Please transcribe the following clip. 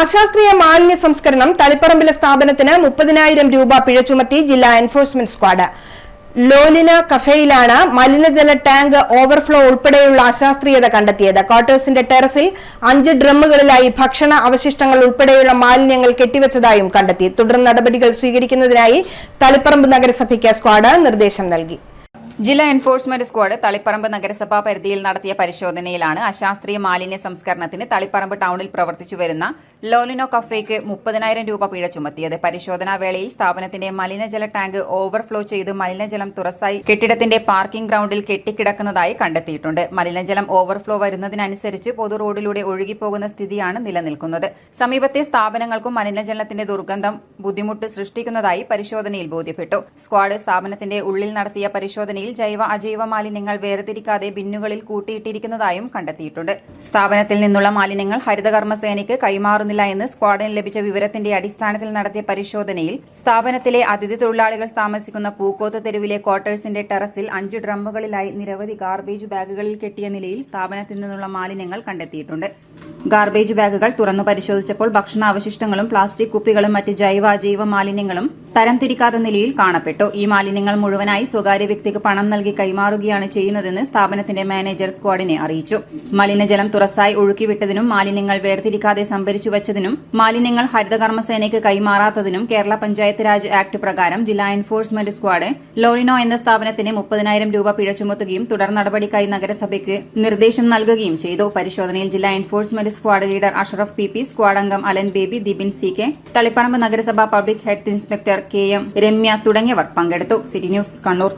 അശാസ്ത്രീയ മാലിന്യ സംസ്കരണം തളിപ്പറമ്പിലെ സ്ഥാപനത്തിന് മുപ്പതിനായിരം രൂപ പിഴ ചുമത്തി ജില്ലാ എൻഫോഴ്സ്മെന്റ് സ്ക്വാഡ് ലോലിന കഫേയിലാണ് മലിനജല ടാങ്ക് ഓവർഫ്ലോ ഉൾപ്പെടെയുള്ള അശാസ്ത്രീയത കണ്ടെത്തിയത്. ക്വാർട്ടേഴ്സിന്റെ ടെറസിൽ അഞ്ച് ഡ്രമ്മുകളിലായി ഭക്ഷണ അവശിഷ്ടങ്ങൾ ഉൾപ്പെടെയുള്ള മാലിന്യങ്ങൾ കെട്ടിവച്ചതായും കണ്ടെത്തി. തുടർ നടപടികൾ സ്വീകരിക്കുന്നതിനായി തളിപ്പറമ്പ് നഗരസഭയ്ക്ക് സ്ക്വാഡ് നിർദ്ദേശം നൽകി. ജില്ലാ എൻഫോഴ്സ്മെന്റ് സ്ക്വാഡ് തളിപ്പറമ്പ് നഗരസഭാ പരിധിയിൽ നടത്തിയ പരിശോധനയിലാണ് അശാസ്ത്രീയ മാലിന്യ സംസ്കരണത്തിന് തളിപ്പറമ്പ് ടൗണിൽ പ്രവർത്തിച്ചു വരുന്ന ലോലിനോ കഫേക്ക് മുപ്പതിനായിരം രൂപ പിഴ ചുമത്തിയത്. പരിശോധനാ വേളയിൽ സ്ഥാപനത്തിന്റെ മലിനജല ടാങ്ക് ഓവർഫ്ലോ ചെയ്ത് മലിനജലം തുറസായി കെട്ടിടത്തിന്റെ പാർക്കിംഗ് ഗ്രൌണ്ടിൽ കെട്ടിക്കിടക്കുന്നതായി കണ്ടെത്തിയിട്ടുണ്ട്. മലിനജലം ഓവർഫ്ലോ വരുന്നതിനനുസരിച്ച് പൊതു റോഡിലൂടെ ഒഴുകിപ്പോകുന്ന സ്ഥിതിയാണ് നിലനിൽക്കുന്നത്. സമീപത്തെ സ്ഥാപനങ്ങൾക്കും മലിനജലത്തിന്റെ ദുർഗന്ധം ബുദ്ധിമുട്ട് സൃഷ്ടിക്കുന്നതായി പരിശോധനയിൽ ബോധ്യപ്പെട്ടു. സ്ക്വാഡ് സ്ഥാപനത്തിന്റെ ഉള്ളിൽ നടത്തിയ പരിശോധനയിൽ ജൈവ അജൈവ മാലിന്യങ്ങൾ വേർതിരിക്കാതെ ബിന്നുകളിൽ കൂട്ടിയിട്ടിരിക്കുന്നതായും കണ്ടെത്തിയിട്ടുണ്ട്. സ്ഥാപനത്തിൽ നിന്നുള്ള മാലിന്യങ്ങൾ ഹരിതകർമ്മസേനയ്ക്ക് കൈമാറുന്നില്ല എന്ന് സ്ക്വാഡിന് ലഭിച്ച വിവരത്തിന്റെ അടിസ്ഥാനത്തിൽ നടത്തിയ പരിശോധനയിൽ സ്ഥാപനത്തിലെ അതിഥി തൊഴിലാളികൾ താമസിക്കുന്ന പൂക്കോത്ത് തെരുവിലെ ക്വാർട്ടേഴ്സിന്റെ ടെറസിൽ അഞ്ച് ഡ്രമ്മുകളിലായി നിരവധി ഗാർബേജ് ബാഗുകളിൽ കെട്ടിയ നിലയിൽ സ്ഥാപനത്തിൽ നിന്നുള്ള മാലിന്യങ്ങൾ കണ്ടെത്തിയിട്ടുണ്ട്. ഗാർബേജ് ബാഗുകൾ തുറന്നു പരിശോധിച്ചപ്പോൾ ഭക്ഷണാവശിഷ്ടങ്ങളും പ്ലാസ്റ്റിക് കുപ്പികളും മറ്റ് ജൈവ മാലിന്യങ്ങളും തരംതിരിക്കാത്ത നിലയിൽ കാണപ്പെട്ടു. ഈ മാലിന്യങ്ങൾ മുഴുവനായി സ്വകാര്യ വ്യക്തിക്ക് പണം നൽകി കൈമാറുകയാണ് ചെയ്യുന്നതെന്ന് സ്ഥാപനത്തിന്റെ മാനേജർ സ്ക്വാഡിനെ അറിയിച്ചു. മലിനജലം തുറസായി ഒഴുക്കിവിട്ടതിനും മാലിന്യങ്ങൾ വേർതിരിക്കാതെ സംഭരിച്ചു വച്ചതിനും മാലിന്യങ്ങൾ ഹരിതകർമ്മസേനയ്ക്ക് കൈമാറാത്തതിനും കേരള പഞ്ചായത്ത് രാജ് ആക്ട് പ്രകാരം ജില്ലാ എൻഫോഴ്സ്മെന്റ് സ്ക്വാഡ് ലോറിനോ എന്ന സ്ഥാപനത്തിന് മുപ്പതിനായിരം രൂപ പിഴ ചുമത്തുകയും തുടർ നടപടിക്കായി നഗരസഭയ്ക്ക് നിർദ്ദേശം നൽകുകയും ചെയ്തു. പരിശോധനയിൽ ജില്ലാ enforcement squad leader Ashraf P P squad അംഗം Alan Baby Dibin C K Taliparamba നഗരസഭ public health inspector K M Ramya തുടങ്ങിയവർ പങ്കെടുത്തു. City news Kannur.